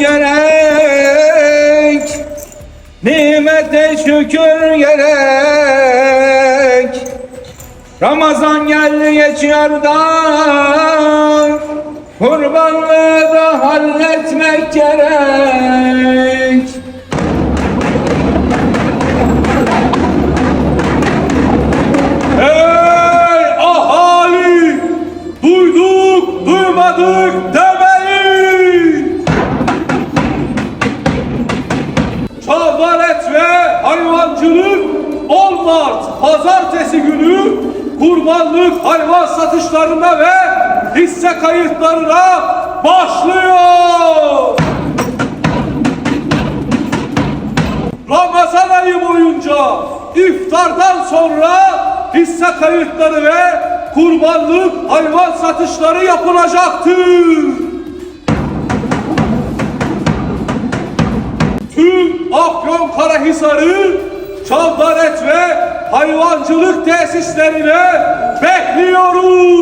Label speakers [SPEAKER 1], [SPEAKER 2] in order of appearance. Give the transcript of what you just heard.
[SPEAKER 1] gerek Nimete şükür gerek Ramazan geldi geçiyor da Kurbanlığı da halletmek gerek Ey ahali! Duyduk, duymadık Çavdaret ve hayvancılık 10 Mart pazartesi günü kurbanlık hayvan satışlarına ve hisse kayıtlarına başlıyor! Ramazan ayı boyunca iftardan sonra hisse kayıtları ve kurbanlık hayvan satışları yapılacaktır. Tüm Afyon Karahisar'ı Çavdaret ve hayvancılık tesislerine bekliyoruz.